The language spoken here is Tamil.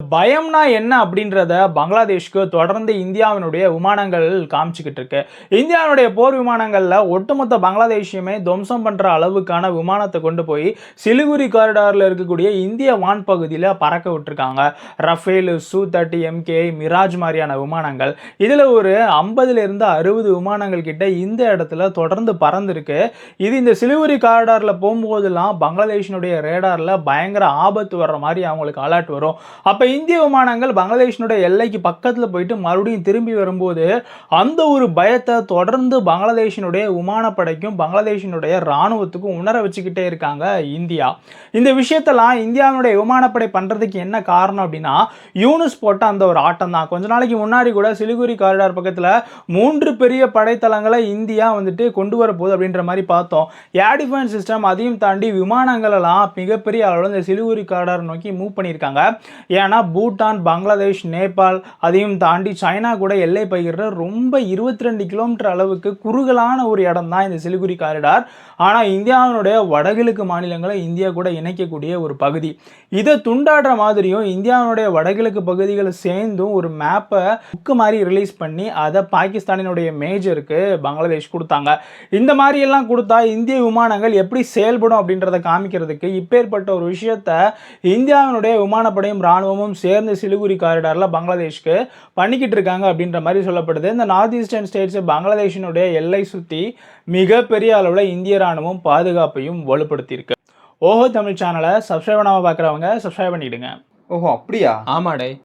பயம்னா என்ன அப்படின்றத பங்களாதேஷ்க்கு தொடர்ந்து இந்தியாவினுடைய விமானங்கள் காமிச்சுக்கிட்டு இருக்கு. இந்தியாவினுடைய போர் விமானங்களில் ஒட்டுமொத்த பங்களாதேஷையுமே துவம்சம் பண்ணுற அளவுக்கான விமானத்தை கொண்டு போய் சிலிகுரி காரிடாரில் இருக்கக்கூடிய இந்திய வான் பகுதியில் பறக்க விட்டுருக்காங்க. ரஃபேல் சூ தேர்ட்டி எம்கே மிராஜ் மாதிரியான விமானங்கள். இதில் ஒரு ஐம்பதுல இருந்து அறுபது விமானங்கள் கிட்ட இந்த இடத்துல தொடர்ந்து பறந்துருக்கு. இது இந்த சிலிகுரி காரிடாரில் போகும்போதெல்லாம் பங்களாதேஷினுடைய ரேடாரில் பயங்கர ஆபத்து வர்ற மாதிரி அவங்களுக்கு அலர்ட் வரும். அப்போ இந்திய விமானங்கள் பங்களாதேஷினுடைய எல்லைக்கு பக்கத்தில் போயிட்டு மறுபடியும் திரும்பி வரும்போது அந்த ஒரு பயத்தை தொடர்ந்து பங்களாதேஷினுடைய விமானப்படைக்கும் பங்களாதேஷினுடைய ராணுவத்துக்கும் உணர வச்சுக்கிட்டே இருக்காங்க இந்தியா. இந்த விஷயத்தெல்லாம் இந்தியாவினுடைய விமானப்படை பண்ணுறதுக்கு என்ன காரணம் அப்படின்னா யூனிஸ் போட்ட அந்த ஒரு ஆட்டம் தான். கொஞ்ச நாளைக்கு முன்னாடி கூட சிலிகுரி காரிடார் பக்கத்தில் மூன்று பெரிய படைத்தளங்களை இந்தியா வந்துட்டு கொண்டு வர போகுது அப்படின்ற மாதிரி பார்த்தோம். ஏர் டிஃபென்ஸ் சிஸ்டம் அதையும் தாண்டி விமானங்களெல்லாம் மிகப்பெரிய அளவில் இந்த சிலிகுரி காரிடார் நோக்கி மூவ் பண்ணியிருக்காங்க. ஏன்னா பூட்டான் பங்களாதேஷ் நேபாள் அதையும் தாண்டி சைனா கூட எல்லை பகிர்ற ரொம்ப இருபத்தி ரெண்டு கிலோமீட்டர் அளவுக்கு குறுகலான ஒரு இடம் தான் இந்த சிலிகுரி காரிடார். ஆனால் இந்தியாவினுடைய வடகிழக்கு மாநிலங்களை இந்தியா கூட இணைக்கக்கூடிய ஒரு பகுதி. இதை துண்டாடுற மாதிரியும் இந்தியாவினுடைய வடகிழக்கு பகுதிகளை சேர்ந்தும் ஒரு மேப்பை புக்கு மாதிரி ரிலீஸ் பண்ணி அதை பாகிஸ்தானினுடைய மேஜருக்கு பங்களாதேஷ் கொடுத்தாங்க. இந்த மாதிரி எல்லாம் கொடுத்தா இந்திய விமானங்கள் எப்படி செயல்படும் அப்படின்றத காமிக்கிறதுக்கு இப்பேற்பட்ட ஒரு விஷயத்த இந்தியாவினுடைய விமானப்படையும் ராணுவமும் சேர்ந்து சிலிகுரி காரிடாரில் பங்களாதேஷ்க்கு பண்ணிக்கிட்டு இருக்காங்க அப்படின்ற மாதிரி சொல்லப்படுது. இந்த நார்த் ஈஸ்டர்ன் ஸ்டேட்ஸ் பங்களாதேஷினுடைய எல்லை சுற்றி மிகப்பெரிய அளவில் இந்திய ராணுவம் பாதுகாப்பையும் வலுப்படுத்தியிருக்கு. ஓஹோ தமிழ் சேனலை சப்ஸ்கிரைப் பண்ணாமல் பார்க்குறவங்க சப்ஸ்கிரைப் பண்ணிடுங்க ஓஹோ அப்படியா? ஆமாடே.